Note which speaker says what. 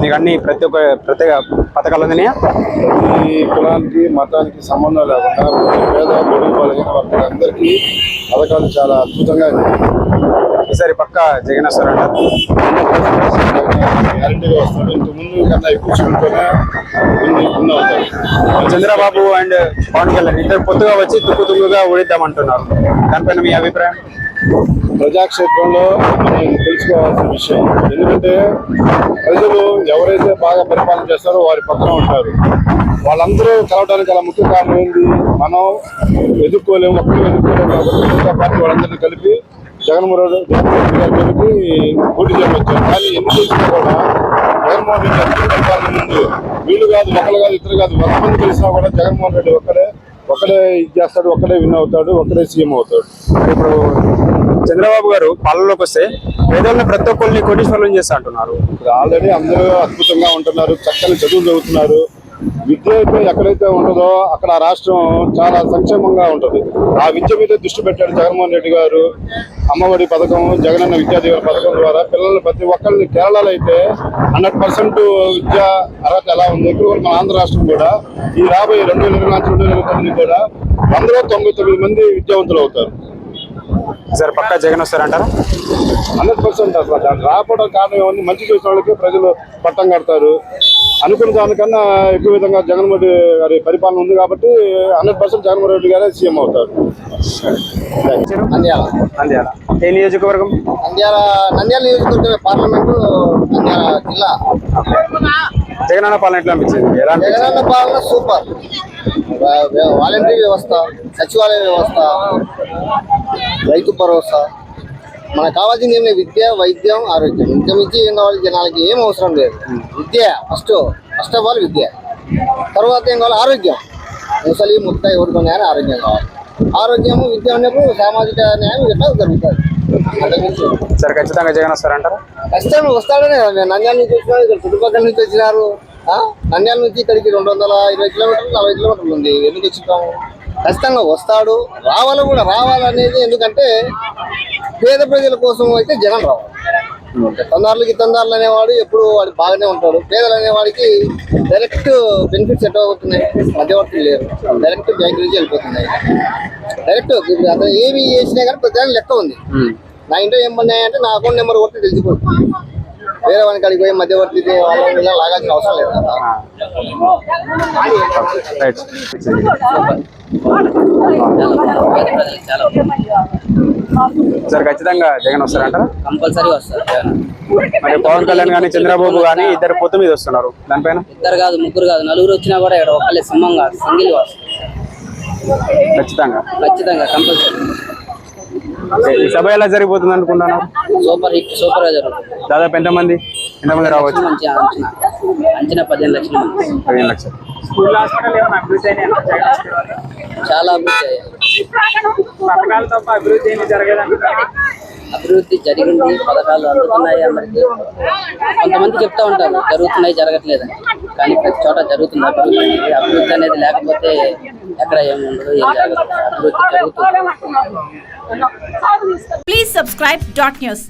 Speaker 1: మీకు అన్ని ప్రతి ఒక్క ప్రత్యేక పథకాలు అందినాయా?
Speaker 2: ఈ కులానికి మతానికి సంబంధం లేకుండా పేద బడుగు వర్గాలందరికీ పథకాలు చాలా అద్భుతంగా
Speaker 1: ఈసారి పక్క జగన్
Speaker 2: గ్యారంటీగా కన్నా ఎక్కువ అవుతాడు.
Speaker 1: చంద్రబాబు అండ్ పవన్ కళ్యాణ్ ఇద్దరు పొత్తుగా వచ్చి తుక్కు తుక్కుగా ఓడిద్దామంటున్నారు. దానిపైన మీ అభిప్రాయం?
Speaker 2: ప్రజాక్షేత్రంలో మనం తెలుసుకోవాల్సిన విషయం ఎందుకంటే ప్రజలు ఎవరైతే బాగా పరిపాలన చేస్తారో వారి పక్కన ఉంటారు. వాళ్ళందరూ కలవడానికి అలా ముఖ్య కారణం ఏంది? మనం ఎదుర్కోలేము ఒక్కరు ఎదుర్కోలేము కాబట్టి పార్టీ వాళ్ళందరినీ కలిపి జగన్మోహన్ జగన్మోహన్ రెడ్డి గారు కలిపి పోటీ చేయవచ్చారు కానీ ఎన్ని చేసినా కూడా జగన్మోహన్ రెడ్డి పరిపాలన ముందు వీళ్ళు కాదు ఒకరు కాదు ఇద్దరు కాదు వంద మంది కలిసినా కూడా జగన్మోహన్ రెడ్డి ఒక్కడే ఒక్కడే ఇది చేస్తాడు ఒక్కడే విన్ అవుతాడు ఒక్కడే సీఎం అవుతాడు.
Speaker 1: ఇప్పుడు చంద్రబాబు గారు పాలనలోకి వస్తే పేదలను ప్రతి ఒక్కరిని కోటీశ్వరులను చేస్తా అంటున్నారు.
Speaker 2: ఇప్పుడు ఆల్రెడీ అందరూ అద్భుతంగా ఉంటున్నారు చక్కని చదువులు చదువుతున్నారు. విద్య అయితే ఎక్కడైతే ఉంటుందో అక్కడ ఆ రాష్ట్రం చాలా సంక్షేమంగా ఉంటుంది. ఆ విద్య మీద దృష్టి పెట్టాడు జగన్మోహన్ రెడ్డి గారు. అమ్మఒడి పథకం జగనన్న విద్యా దీవెన పథకం ద్వారా పిల్లలు ప్రతి ఒక్కరిని కేరళలో అయితే హండ్రెడ్ పర్సెంట్ విద్యా అర్హత ఎలా ఉంది? ఇక్కడ మన ఆంధ్ర రాష్ట్రం కూడా ఈ రాబోయే రెండు వేల ఇరవై నాలుగు రెండు వేల ఇరవై తొమ్మిది కూడా వందలో తొంభై తొమ్మిది మంది విద్యావంతులు అవుతారు.
Speaker 1: ఈసారి పక్క జగన్ వస్తారంటారా?
Speaker 2: హండ్రెడ్ పర్సెంట్ అసలు దాన్ని రాకపోవడం కారణం ఏమన్నా మంచి చేసిన వాళ్ళకి ప్రజలు పట్టం కడతారు. అనుకున్న దానికన్నా ఎక్కువ విధంగా జగన్మోహన్ రెడ్డి గారి పరిపాలన ఉంది కాబట్టి హండ్రెడ్ పర్సెంట్ జగన్మోహన్ రెడ్డి గారే సీఎం అవుతారు.
Speaker 3: నంద్యాల.
Speaker 1: నంద్యాల. ఏ నియోజకవర్గం?
Speaker 3: నంద్యాల నంద్యాల నియోజకవర్గ పార్లమెంటు నంద్యాల జిల్లా.
Speaker 1: జగనన్న పాలన ఎట్లా అనిపించింది?
Speaker 3: జగనన్న పాలన సూపర్. వాలంటరీ వ్యవస్థ సచివాలయ వ్యవస్థ రైతు భరోసా. మనకు కావాల్సింది ఏమి. విద్య వైద్యం ఆరోగ్యం. ఇంకా మించి ఏం కావాలి? జనాలకి ఏం అవసరం లేదు. విద్య ఫస్ట్ ఫస్ట్ ఆఫ్ ఆల్ విద్య. తర్వాత ఏం కావాలి? ఆరోగ్యం. ముసలి ముత్త ఎవరికొన్నాయని ఆరోగ్యం కావాలి. ఆరోగ్యము విద్య ఉన్నప్పుడు సామాజిక న్యాయం ఎట్లా జరుగుతుంది?
Speaker 1: సరే ఖచ్చితంగా జగన్ వస్తారంటారా
Speaker 3: ఖచ్చితంగా వస్తాడనే నంద్యాల నుంచి వచ్చినా ఇక్కడ చుట్టుపక్కల నుంచి వచ్చినారు? నంద్యాల నుంచి ఇక్కడికి రెండు వందల ఇరవై కిలోమీటర్లు నలభై కిలోమీటర్లు ఉంది. ఎందుకు వచ్చినాము? ఖచ్చితంగా వస్తాడు. రావాలి కూడా రావాలనేది ఎందుకంటే పేద ప్రజల కోసం అయితే జగన్ రావాలి. తొందరలకి తొందరలు అనేవాడు ఎప్పుడు వాడు బాగానే ఉంటాడు. పేదలు అనేవాడికి డైరెక్ట్ బెనిఫిట్స్ ఎట్లా అవుతున్నాయి? మధ్యవర్తులు లేరు. డైరెక్ట్ బ్యాంక్ నుంచి వెళ్ళిపోతున్నాయి. డైరెక్ట్ అతను ఏమి చేసినా కానీ ప్రతి లెక్క ఉంది. నా ఇంట్లో ఏం పని అంటే నా అకౌంట్ నెంబర్ కొట్టి తెలిసిపోతుంది. వేరే వానికి అడిగి పోయి మధ్యవర్తి వాళ్ళ వీళ్ళ లాగాల్సిన అవసరం లేదు. కదా
Speaker 1: సరే ఖచ్చితంగా జగన్ వస్తారంటారా?
Speaker 4: కంపల్సరీ వస్తారు జగన్.
Speaker 1: మరి పవన్ కళ్యాణ్ కానీ చంద్రబాబు కానీ ఇద్దరు పొత్తు మీద వస్తున్నారు. దానిపైన?
Speaker 4: ఇద్దరు కాదు ముగ్గురు కాదు. నలుగురు వచ్చినా కూడా ఇక్కడ ఒకళ్ళే సింహం కాదు సింగిల్ వస్తారు.
Speaker 1: ఖచ్చితంగా.
Speaker 4: ఖచ్చితంగా కంపల్సరీ.
Speaker 1: ఈ సభ ఎలా జరిగిపోతుంది అనుకుంటున్నారు
Speaker 4: సూపర్ హిట్ సూపర్గా జరుగుతుంది.
Speaker 1: దాదాపు ఎంతమంది? ఎంతమంది రావచ్చు?
Speaker 4: అంచనా. అంచనా పదిహేను లక్షల మంది.
Speaker 1: పదిహేను లక్షలు.
Speaker 4: చాలా అభివృద్ధి అయ్యాయి. అభివృద్ధి జరిగింది పథకాలు అందుతున్నాయి అందరికీ కొంతమంది చెప్తా ఉంటారు జరుగుతున్నాయి జరగట్లేదు కానీ ప్రతి చోట జరుగుతుంది. అభివృద్ధి అభివృద్ధి అనేది లేకపోతే ఎక్కడ ఏమి ఉండదు ఏం జరగదు. అభివృద్ధి జరుగుతుంది.
Speaker 5: Please subscribe dot news